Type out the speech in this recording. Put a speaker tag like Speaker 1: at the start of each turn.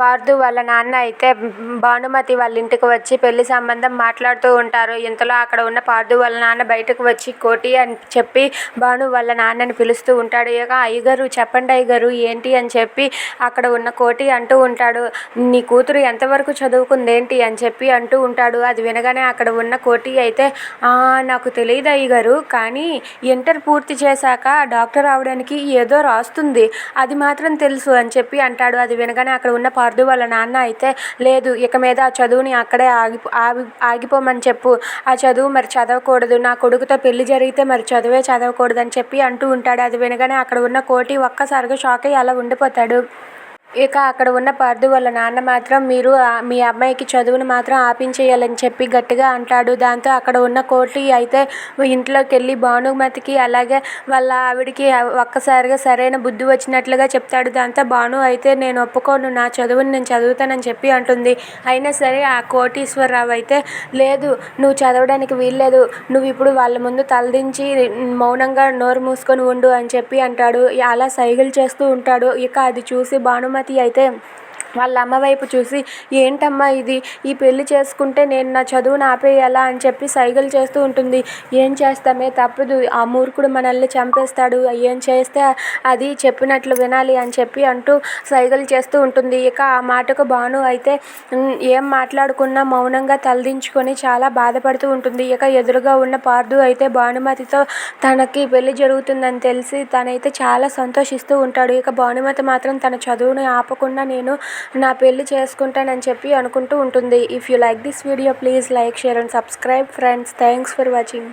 Speaker 1: పార్దు వాళ్ళ నాన్న అయితే భానుమతి వాళ్ళ ఇంటికి వచ్చి పెళ్ళి సంబంధం మాట్లాడుతూ ఉంటారు. ఇంతలో అక్కడ ఉన్న పార్దు వాళ్ళ నాన్న బయటకు వచ్చి కోటి అని చెప్పి భాను వాళ్ళ నాన్నని పిలుస్తూ ఉంటాడు. ఇక అయ్యగారు చెప్పండి అయ్యగారు ఏంటి అని చెప్పి అక్కడ ఉన్న కోటి అంటూ ఉంటాడు. నీ కూతురు ఎంతవరకు చదువుకుంది ఏంటి అని చెప్పి అంటూ ఉంటాడు. అది వినగానే అక్కడ ఉన్న కోటి అయితే నాకు తెలియదు అయ్యగారు కానీ ఇంటర్ పూర్తి చేశాక డాక్టర్ అవడానికి ఏదో రాస్తుంది. అది మాత్రం తెలుసు అని చెప్పి అంటాడు. అది వినగానే అక్కడ ఉన్న పార్దు వాళ్ళ నాన్న అయితే లేదు ఇక మీద ఆ చదువుని అక్కడే ఆగి ఆగి ఆగిపోమని చెప్పు. ఆ చదువు మరి చదవకూడదు. నా కొడుకుతో పెళ్ళి జరిగితే మరి చదువే చదవకూడదు అని చెప్పి అంటూ ఉంటాడు. అది వినగానే అక్కడ ఉన్న కోటి ఒక్కసారిగా షాక్ అయ్యి అలా ఉండిపోతాడు. ఇక అక్కడ ఉన్న పార్దు వాళ్ళ నాన్న మాత్రం మీరు మీ అమ్మాయికి చదువును మాత్రం ఆపించేయాలని చెప్పి గట్టిగా అంటాడు. దాంతో అక్కడ ఉన్న కోటి అయితే ఇంట్లోకి వెళ్ళి భానుమతికి అలాగే వాళ్ళ ఆవిడికి ఒక్కసారిగా సరైన బుద్ధి వచ్చినట్లుగా చెప్తాడు. దాంతో భాను అయితే నేను ఒప్పుకోను. నా చదువుని నేను చదువుతానని చెప్పి అంటుంది. అయినా సరే ఆ కోటీశ్వరరావు అయితే లేదు నువ్వు చదవడానికి వీల్లేదు. నువ్వు ఇప్పుడు వాళ్ళ ముందు తలదించి మౌనంగా నోరు మూసుకొని ఉండు అని చెప్పి అంటాడు. అలా సైగలు చేస్తూ ఉంటాడు. ఇక అది చూసి భానుమతి అయితే వాళ్ళ అమ్మ వైపు చూసి ఏంటమ్మా ఇది? ఈ పెళ్ళి చేసుకుంటే నేను నా చదువును ఆపేయాలా? అని చెప్పి సైగలు చేస్తూ ఉంటుంది. ఏం చేస్తామే? తప్పదు. ఆ మూర్ఖుడు మనల్ని చంపేస్తాడు. ఏం చేస్తే అది చెప్పినట్లు వినాలి అని చెప్పి అంటూ సైగలు చేస్తూ ఉంటుంది. ఇక ఆ మాటకు భాను అయితే ఏం మాట్లాడుకున్నా మౌనంగా తలదించుకొని చాలా బాధపడుతూ ఉంటుంది. ఇక ఎదురుగా ఉన్న పార్దు అయితే భానుమతితో తనకి పెళ్ళి జరుగుతుందని తెలిసి తనైతే చాలా సంతోషిస్తూ ఉంటాడు. ఇక భానుమతి మాత్రం తన చదువును ఆపకుండా నేను నా పెళ్ళి చేసుకుంటానని చెప్పి అనుకుంటూ ఉంటుంది. If you like this video please like share and subscribe friends thanks for watching